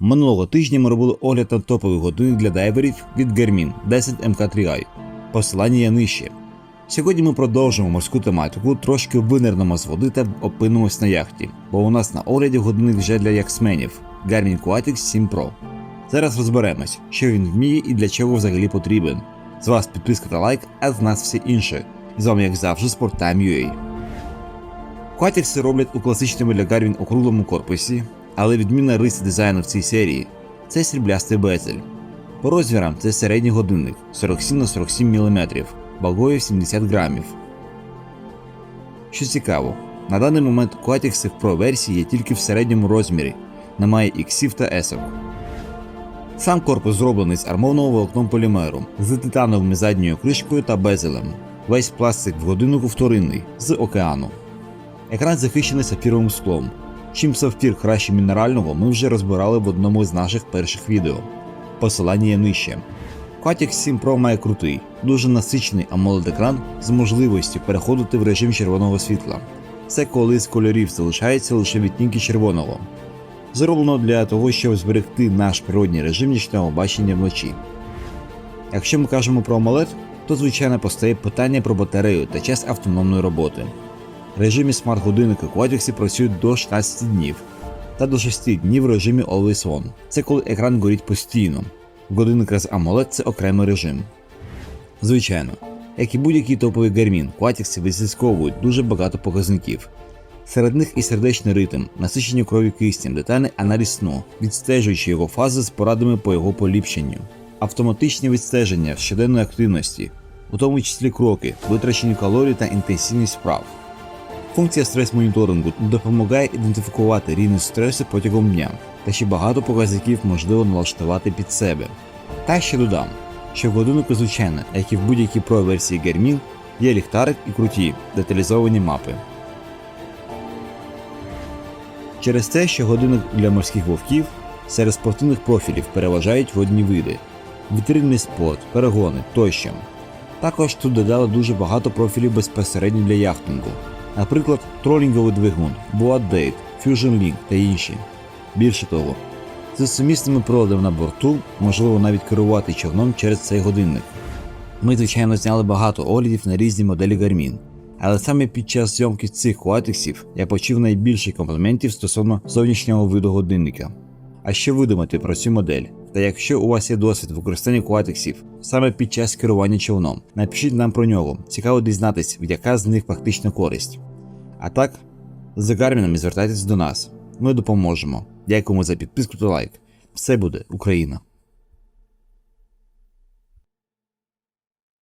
Минулого тижня ми робили огляд на топовий годинник для дайверів від Garmin 10 MK3i. Посилання є нижче. Сьогодні ми продовжимо морську тематику, трошки винирнемо з води та опинимось на яхті, бо у нас на огляді годинник вже для яхтсменів Garmin Aquatics 7 Pro. Зараз розберемось, що він вміє і для чого взагалі потрібен. З вас підписка та лайк, а з нас все інше. З вами, як завжди, Sporttime.ua. Quatixи роблять у класичному для Garmin округлому корпусі, але відмінна риса дизайну в цій серії це сріблястий безель. По розмірам це середній годинник 47 на 47 мм, вагою 70 грамів. Що цікаво, на даний момент Quatixи в Pro версії є тільки в середньому розмірі, немає іксів та есок. Сам корпус зроблений з армованого волокном полімеру, з титановою задньою кришкою та безелем. Весь пластик в годиннику вторинний з океану. Екран захищений сапфіровим склом. Чим сапфір краще мінерального, ми вже розбирали в одному з наших перших відео. Посилання є нижче. Quatix 7 Pro має крутий, дуже насичений amoled екран з можливістю переходити в режим червоного світла. Це коли з кольорів залишається лише відтінки червоного. Зроблено для того, щоб зберегти наш природній режим нічного бачення вночі. Якщо ми кажемо про AMOLED, то звичайно постає питання про батарею та час автономної роботи. Режимі смарт-годинника Quatix працюють до 16 днів та до 6 днів в режимі Always On. Це коли екран горить постійно. В годинниках з AMOLED це окремий режим. Звичайно, як і будь-який топовий Garmin, Quatix відслідковують дуже багато показників. Серед них і сердечний ритм, насичення крові киснем, детальний аналіз сну, відстежуючи його фази з порадами по його поліпшенню, автоматичне відстеження щоденної активності, у тому числі кроки, витрачені калорії та інтенсивність справ. Функція стрес-моніторингу допомагає ідентифікувати рівень стресу протягом дня, та ще багато показників можливо налаштувати під себе. Та ще додам, що в годиннику звичайно, як і в будь-якій Pro версії Garmin, є ліхтарик і круті деталізовані мапи. Через те, що годинник для морських вовків серед спортивних профілів переважають водні види, вітринний спорт, перегони тощо. Також тут додали дуже багато профілів безпосередньо для яхтингу, наприклад, тролінговий двигун, Boat Date, Fusion Link та інші. Більше того, з сумісними приладами на борту можливо навіть керувати човном через цей годинник. Ми, звичайно, зняли багато оглядів на різні моделі Garmin, але саме під час зйомки цих Quatixів я почув найбільше компліментів стосовно зовнішнього виду годинника. А що ви думаєте про цю модель? Та якщо у вас є досвід використання Quatixів саме під час керування човном, напишіть нам про нього, цікаво дізнатись, яка з них практична користь. А так, за Гармінами звертайтесь до нас, ми допоможемо. Дякуємо за підписку та лайк. Все буде Україна!